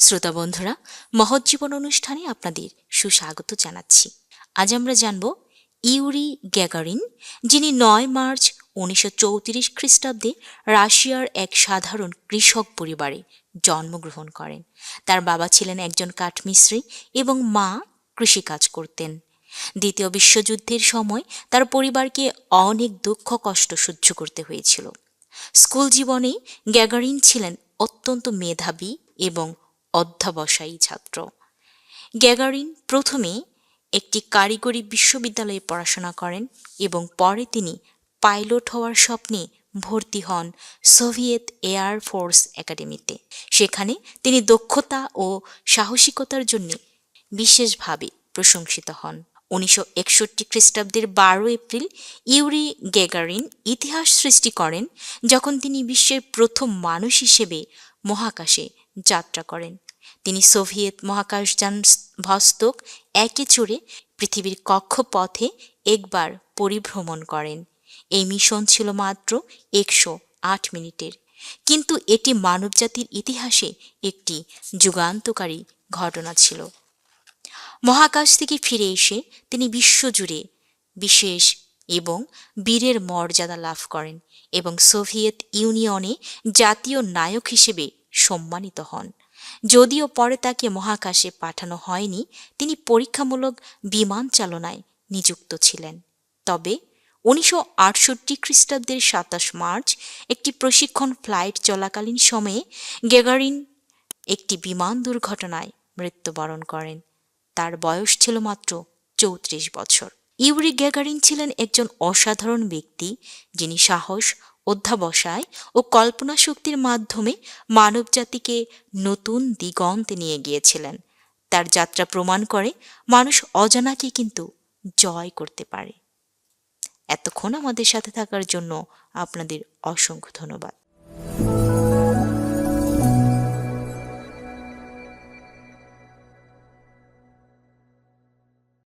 শ্রোতা বন্ধুরা, মহৎ জীবন অনুষ্ঠানে আপনাদের সুস্বাগত জানাচ্ছি। আজ আমরা জানব ইউরি গ্যাগারিন, যিনি নয় মার্চ উনিশশো চৌত্রিশ খ্রিস্টাব্দে রাশিয়ার এক সাধারণ কৃষক পরিবারে জন্মগ্রহণ করেন। তার বাবা ছিলেন একজন কাঠমিস্ত্রি এবং মা কৃষিকাজ করতেন। দ্বিতীয় বিশ্বযুদ্ধের সময় তার পরিবারকে অনেক দুঃখ, কষ্ট সহ্য করতে হয়েছিল। স্কুল জীবনে গ্যাগারিন ছিলেন অত্যন্ত মেধাবী এবং অধ্যাবসায়ী ছাত্র। গ্যাগারিন প্রথমে একটি কারিগরি বিশ্ববিদ্যালয়ে পড়াশোনা করেন এবং পরে তিনি পাইলট হওয়ার স্বপ্নে ভর্তি হন সোভিয়েত এয়ার ফোর্স একাডেমিতে। সেখানে তিনি দক্ষতা ও সাহসিকতার জন্য বিশেষভাবে প্রশংসিত হন। উনিশশো একষট্টি খ্রিস্টাব্দের বারো এপ্রিল ইউরি গেগারিন ইতিহাস সৃষ্টি করেন, যখন তিনি বিশ্বের প্রথম মানুষ হিসেবে মহাকাশে যাত্রা করেন। তিনি সোভিয়েত মহাকাশযান ভস্তক একে চড়ে পৃথিবীর কক্ষপথে একবার পরিভ্রমণ করেন। এই মিশন ছিল মাত্র একশো আট মিনিটের। কিন্তু এটি মানবজাতির ইতিহাসে একটি যুগান্তকারী ঘটনা ছিল। মহাকাশ থেকে ফিরে এসে তিনি বিশ্বজুড়ে বিশেষ এবং বীরের মর্যাদা লাভ করেন এবং সোভিয়েত ইউনিয়নে জাতীয় নায়ক হিসেবে সম্মানিত হন। যদিও পরে তাকে মহাকাশে পাঠানো হয়নি, তিনি পরীক্ষামূলক বিমান চালনায় নিযুক্ত ছিলেন। তবে উনিশশো আটষট্টি খ্রিস্টাব্দের সাতাশ মার্চ একটি প্রশিক্ষণ ফ্লাইট চলাকালীন সময়ে গেগারিন একটি বিমান দুর্ঘটনায় মৃত্যুবরণ করেন। তার বয়স ছিল মাত্র চৌত্রিশ বছর। ইউরি গ্যাগারিন ছিলেন একজন অসাধারণ ব্যক্তি যিনি সাহস, অধ্যাবসায় ও কল্পনা শক্তির মাধ্যমে মানবজাতিকে নতুন দিগন্তে নিয়ে গিয়েছিলেন। তার যাত্রা প্রমাণ করে মানুষ অজানাকে কিন্তু জয় করতে পারে। এতক্ষণ আমাদের সাথে থাকার জন্য আপনাদের অসংখ্য ধন্যবাদ।